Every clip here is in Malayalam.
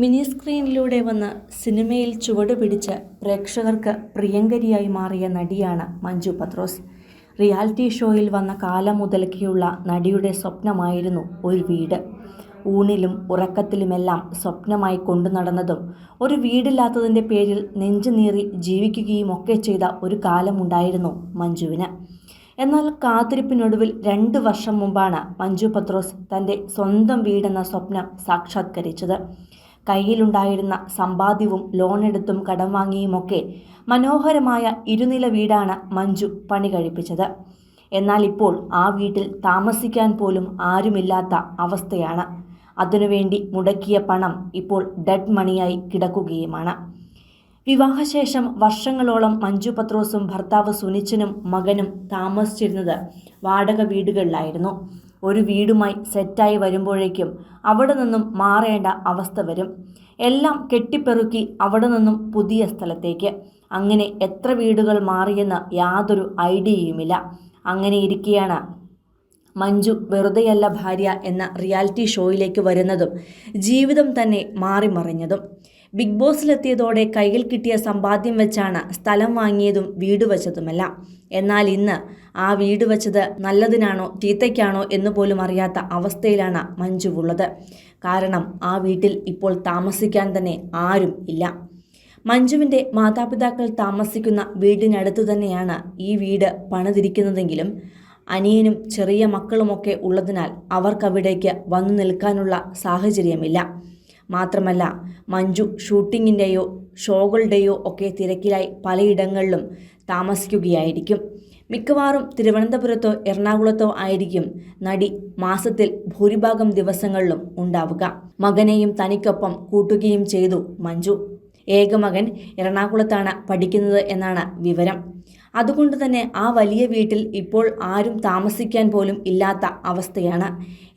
മിനി സ്ക്രീനിലൂടെ വന്ന് സിനിമയിൽ ചുവടുപിടിച്ച് പ്രേക്ഷകർക്ക് പ്രിയങ്കരിയായി മാറിയ നടിയാണ് മഞ്ജു പത്രോസ്. റിയാലിറ്റി ഷോയിൽ വന്ന കാലം മുതൽക്കേയുള്ള നടിയുടെ സ്വപ്നമായിരുന്നു ഒരു വീട്. ഊണിലും ഉറക്കത്തിലുമെല്ലാം സ്വപ്നമായി കൊണ്ടു നടന്നതും ഒരു വീടില്ലാത്തതിന്റെ പേരിൽ നെഞ്ചുനീറി ജീവിക്കുകയും ഒക്കെ ചെയ്ത ഒരു കാലമുണ്ടായിരുന്നു മഞ്ജുവിന്. എന്നാൽ കാത്തിരിപ്പിനൊടുവിൽ രണ്ട് വർഷം മുമ്പാണ് മഞ്ജു പത്രോസ് തന്റെ സ്വന്തം വീടെന്ന സ്വപ്നം സാക്ഷാത്കരിച്ചത്. കയ്യിലുണ്ടായിരുന്ന സമ്പാദ്യവും ലോണെടുത്തും കടം വാങ്ങിയുമൊക്കെ മനോഹരമായ ഇരുനില വീടാണ് മഞ്ജു പണി കഴിപ്പിച്ചത്. എന്നാൽ ഇപ്പോൾ ആ വീട്ടിൽ താമസിക്കാൻ പോലും ആരുമില്ലാത്ത അവസ്ഥയാണ്. അതിനുവേണ്ടി മുടക്കിയ പണം ഇപ്പോൾ ഡെഡ് മണിയായി കിടക്കുകയുമാണ്. വിവാഹശേഷം വർഷങ്ങളോളം മഞ്ജു പത്രോസും ഭർത്താവ് സുനിച്ചനും മകനും താമസിച്ചിരുന്നത് വാടക വീടുകളിലായിരുന്നു. ഒരു വീടുമായി സെറ്റായി വരുമ്പോഴേക്കും അവിടെ നിന്നും മാറേണ്ട അവസ്ഥ വരും. എല്ലാം കെട്ടിപ്പെറുക്കി അവിടെ നിന്നും പുതിയ സ്ഥലത്തേക്ക്. അങ്ങനെ എത്ര വീടുകൾ മാറിയെന്ന് യാതൊരു ഐഡിയയുമില്ല. അങ്ങനെ ഇരിക്കുകയാണ് മഞ്ജു വെറുതെയല്ല ഭാര്യ എന്ന റിയാലിറ്റി ഷോയിലേക്ക് വരുന്നതും ജീവിതം തന്നെ മാറിമറിഞ്ഞതും. ബിഗ് ബോസിലെത്തിയതോടെ കയ്യിൽ കിട്ടിയ സമ്പാദ്യം വെച്ചാണ് സ്ഥലം വാങ്ങിയതും വീട് വച്ചതുമെല്ലാം. എന്നാൽ ഇന്ന് ആ വീട് വച്ചത് നല്ലതിനാണോ ചീത്തയ്ക്കാണോ എന്ന് പോലും അറിയാത്ത അവസ്ഥയിലാണ് മഞ്ജു ഉള്ളത്. കാരണം ആ വീട്ടിൽ ഇപ്പോൾ താമസിക്കാൻ തന്നെ ആരും ഇല്ല. മഞ്ജുവിന്റെ മാതാപിതാക്കൾ താമസിക്കുന്ന വീടിനടുത്തു തന്നെയാണ് ഈ വീട് പണിതിരിക്കുന്നതെങ്കിലും അനിയനും ചെറിയ മക്കളുമൊക്കെ ഉള്ളതിനാൽ അവർക്കവിടേക്ക് വന്നു നിൽക്കാനുള്ള സാഹചര്യമില്ല. മാത്രമല്ല മഞ്ജു ഷൂട്ടിങ്ങിന്റെയോ ഷോകളുടെയോ ഒക്കെ തിരക്കിലായി പലയിടങ്ങളിലും താമസിക്കുകയായിരിക്കും. മിക്കവാറും തിരുവനന്തപുരത്തോ എറണാകുളത്തോ ആയിരിക്കും നടി മാസത്തിൽ ഭൂരിഭാഗം ദിവസങ്ങളിലും ഉണ്ടാവുക. മകനെയും തനിക്കൊപ്പം കൂട്ടുകയും ചെയ്തു മഞ്ജു. ഏകമകൻ എറണാകുളത്താണ് പഠിക്കുന്നത് എന്നാണ് വിവരം. അതുകൊണ്ട് തന്നെ ആ വലിയ വീട്ടിൽ ഇപ്പോൾ ആരും താമസിക്കാൻ പോലും ഇല്ലാത്ത അവസ്ഥയാണ്.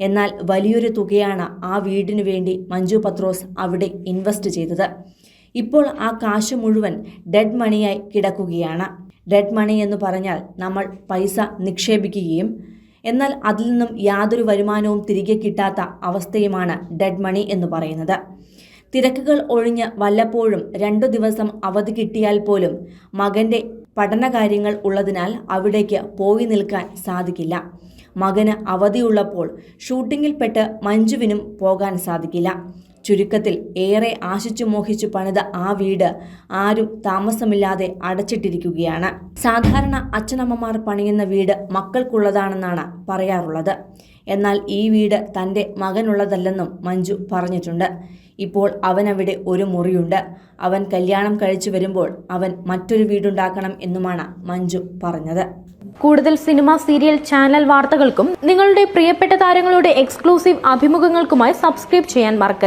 എന്നാൽ വലിയൊരു തുകയാണ് ആ വീടിനു വേണ്ടി മഞ്ജു പത്രോസ് അവിടെ ഇൻവെസ്റ്റ് ചെയ്തത്. ഇപ്പോൾ ആ കാശ് മുഴുവൻ ഡെഡ് മണിയായി കിടക്കുകയാണ്. ഡെഡ് മണി എന്ന് പറഞ്ഞാൽ നമ്മൾ പൈസ നിക്ഷേപിക്കുകയും എന്നാൽ അതിൽ നിന്നും യാതൊരു വരുമാനവും തിരികെ കിട്ടാത്ത അവസ്ഥയുമാണ് ഡെഡ് മണി എന്ന് പറയുന്നത്. തിരക്കുകൾ ഒഴിഞ്ഞ് വല്ലപ്പോഴും രണ്ടു ദിവസം അവധി കിട്ടിയാൽ പോലും മകന്റെ പഠനകാര്യങ്ങൾ ഉള്ളതിനാൽ അവിടേക്ക് പോയി നിൽക്കാൻ സാധിക്കില്ല. മകന് അവധിയുള്ളപ്പോൾ ഷൂട്ടിങ്ങിൽപ്പെട്ട് മഞ്ജുവിനും പോകാൻ സാധിക്കില്ല. ചുരുക്കത്തിൽ ഏറെ ആശിച്ചു മോഹിച്ചു പണിത ആ വീട് ആരും താമസമില്ലാതെ അടച്ചിട്ടിരിക്കുകയാണ്. സാധാരണ അച്ഛനമ്മമാർ പണിയുന്ന വീട് മക്കൾക്കുള്ളതാണെന്നാണ് പറയാറുള്ളത്. എന്നാൽ ഈ വീട് തന്റെ മകനുള്ളതല്ലെന്നും മഞ്ജു പറഞ്ഞിട്ടുണ്ട്. ഇപ്പോൾ അവനവിടെ ഒരു മുറിയുണ്ട്. അവൻ കല്യാണം കഴിച്ചു വരുമ്പോൾ അവൻ മറ്റൊരു വീടുണ്ടാക്കണം എന്നുമാണ് മഞ്ജു പറഞ്ഞത്. കൂടുതൽ സിനിമ സീരിയൽ ചാനൽ വാർത്തകൾക്കും നിങ്ങളുടെ പ്രിയപ്പെട്ട താരങ്ങളുടെ എക്സ്ക്ലൂസീവ് അഭിമുഖങ്ങൾക്കുമായി സബ്സ്ക്രൈബ് ചെയ്യാൻ മറക്കല്ലേ?